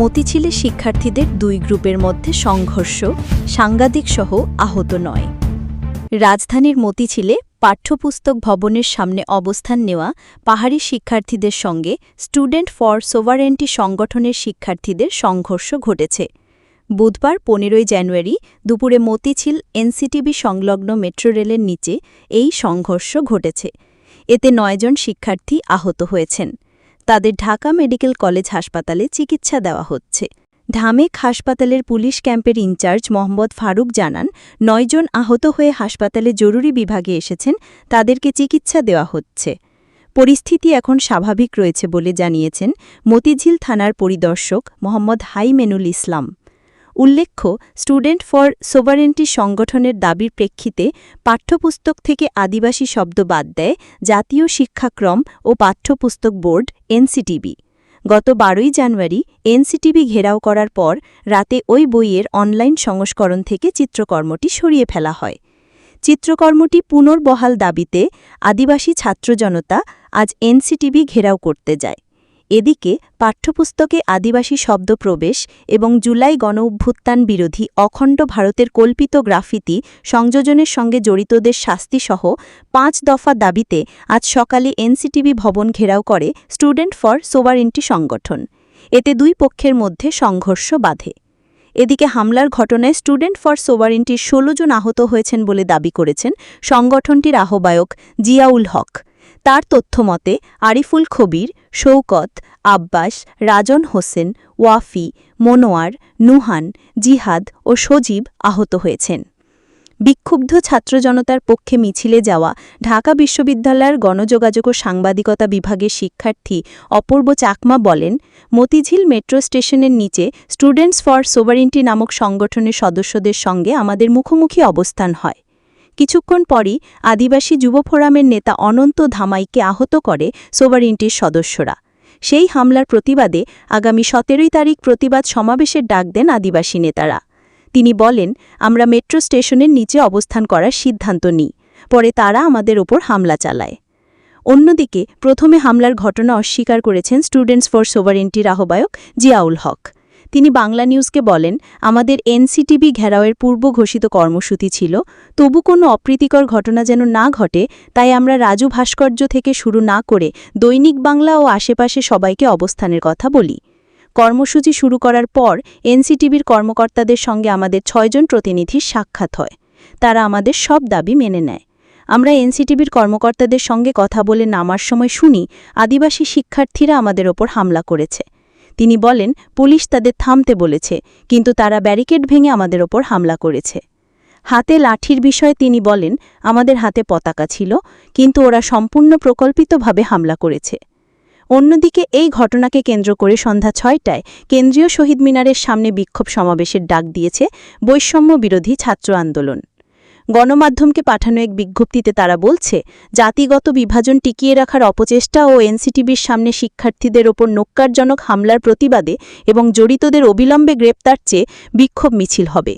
মতিঝিলে শিক্ষার্থীদের দুই গ্রুপের মধ্যে সংঘর্ষ, সাংঘাতিক সহ আহত নয়। রাজধানীর মতিঝিলে পাঠ্যপুস্তক ভবনের সামনে অবস্থান নেওয়া পাহাড়ি শিক্ষার্থীদের সঙ্গে স্টুডেন্ট ফর সোভারেন্টি সংগঠনের শিক্ষার্থীদের সংঘর্ষ ঘটেছে। বুধবার পনেরোই জানুয়ারি দুপুরে মতিঝিল এনসিটিবি সংলগ্ন মেট্রো রেলের নিচে এই সংঘর্ষ ঘটেছে। এতে নয়জন শিক্ষার্থী আহত হয়েছেন। তাদের ঢাকা মেডিকেল কলেজ হাসপাতালে চিকিৎসা দেওয়া হচ্ছে। ঢামেক হাসপাতালের পুলিশ ক্যাম্পের ইনচার্জ মোহাম্মদ ফারুক জানান নয়জন আহত হয়ে হাসপাতালে জরুরি বিভাগে এসেছেন, তাদেরকে চিকিৎসা দেওয়া হচ্ছে। পরিস্থিতি এখন স্বাভাবিক রয়েছে বলে জানিয়েছেন মতিঝিল থানার পরিদর্শক মোহাম্মদ হাইমেনুল ইসলাম। উল্লেখ্য, স্টুডেন্ট ফর সোভারেন্টি সংগঠনের দাবির প্রেক্ষিতে পাঠ্যপুস্তক থেকে আদিবাসী শব্দ বাদ দেয় জাতীয় শিক্ষাক্রম ও পাঠ্যপুস্তক বোর্ড এনসিটিবি। গত বারোই জানুয়ারি এনসিটিভি ঘেরাও করার পর রাতে ওই বইয়ের অনলাইন সংস্করণ থেকে চিত্রকর্মটি সরিয়ে ফেলা হয়। চিত্রকর্মটি পুনর্বহাল দাবিতে আদিবাসী ছাত্র জনতা আজ এনসিটিভি ঘেরাও করতে যায়। এদিকে পাঠ্যপুস্তকে আদিবাসী শব্দ প্রবেশ এবং জুলাই গণঅভ্যুত্থান বিরোধী অখণ্ড ভারতের কল্পিত গ্রাফিতি সংযোজনের সঙ্গে জড়িতদের শাস্তিসহ পাঁচ দফা দাবিতে আজ সকালে এনসিটিভি ভবন ঘেরাও করে স্টুডেন্ট ফর সোভারেন্টি সংগঠন। এতে দুই পক্ষের মধ্যে সংঘর্ষ বাধে। এদিকে হামলার ঘটনায় স্টুডেন্ট ফর সোভারেন্টির ১৬ জন আহত হয়েছেন বলে দাবি করেছেন সংগঠনটির আহ্বায়ক জিয়াউল হক। তার তথ্যমতে আরিফুল খবির শৌকত আব্বাস, রাজন হোসেন, ওয়াফি, মনোয়ার, নুহান, জিহাদ ও সজীব আহত হয়েছেন। বিক্ষুব্ধ ছাত্র জনতার পক্ষে মিছিলে যাওয়া ঢাকা বিশ্ববিদ্যালয়ের গণযোগাযোগ ও সাংবাদিকতা বিভাগের শিক্ষার্থী অপূর্ব চাকমা বলেন, মতিঝিল মেট্রো স্টেশনের নিচে স্টুডেন্টস ফর সোভারিন্টি নামক সংগঠনের সদস্যদের সঙ্গে আমাদের মুখোমুখি অবস্থান হয়। কিছুক্ষণ পরই আদিবাসী যুব ফোরামের নেতা অনন্ত ধামাইকে আহত করে সোভারিনটির সদস্যরা। সেই হামলার প্রতিবাদে আগামী সতেরোই তারিখ প্রতিবাদ সমাবেশের ডাক দেন আদিবাসী নেতারা। তিনি বলেন, আমরা মেট্রো স্টেশনের নিচে অবস্থান করার সিদ্ধান্ত নিই, পরে তারা আমাদের ওপর হামলা চালায়। অন্যদিকে প্রথমে হামলার ঘটনা অস্বীকার করেছেন স্টুডেন্টস ফর সোভারেন্টির আহ্বায়ক জিয়াউল হক। তিনি বাংলা নিউজকে বলেন, আমাদের এনসিটিভি ঘেরাওয়ের পূর্ব ঘোষিত কর্মসূচি ছিল, তবু কোনো অপ্রীতিকর ঘটনা যেন না ঘটে, তাই আমরা রাজু ভাস্কর্য থেকে শুরু না করে দৈনিক বাংলা ও আশেপাশে সবাইকে অবস্থানের কথা বলি। কর্মসূচি শুরু করার পর এনসিটিভির কর্মকর্তাদের সঙ্গে আমাদের ছয়জন প্রতিনিধির সাক্ষাৎ হয়। তারা আমাদের সব দাবি মেনে নেয়। আমরা এনসিটিভির কর্মকর্তাদের সঙ্গে কথা বলে নামার সময় শুনি, আদিবাসী শিক্ষার্থীরা আমাদের ওপর হামলা করেছে। তিনি বলেন, পুলিশ তাদের থামতে বলেছে, কিন্তু তারা ব্যারিকেড ভেঙে আমাদের ওপর হামলা করেছে। হাতে লাঠির বিষয়ে তিনি বলেন, আমাদের হাতে পতাকা ছিল, কিন্তু ওরা সম্পূর্ণ প্রকল্পিতভাবে হামলা করেছে। অন্যদিকে এই ঘটনাকে কেন্দ্র করে সন্ধ্যা ছয়টায় কেন্দ্রীয় শহীদ মিনারের সামনে বিক্ষোভ সমাবেশের ডাক দিয়েছে বৈষম্য বিরোধী ছাত্র আন্দোলন। গণমাধ্যমকে পাঠানো এক বিজ্ঞপ্তিতে তারা বলছে, জাতিগত বিভাজন টিকিয়ে রাখার অপচেষ্টা ও এনসিটিভির সামনে শিক্ষার্থীদের ওপর নোক্কারজনক হামলার প্রতিবাদে এবং জড়িতদের অবিলম্বে গ্রেপ্তার চেয়ে বিক্ষোভ মিছিল হবে।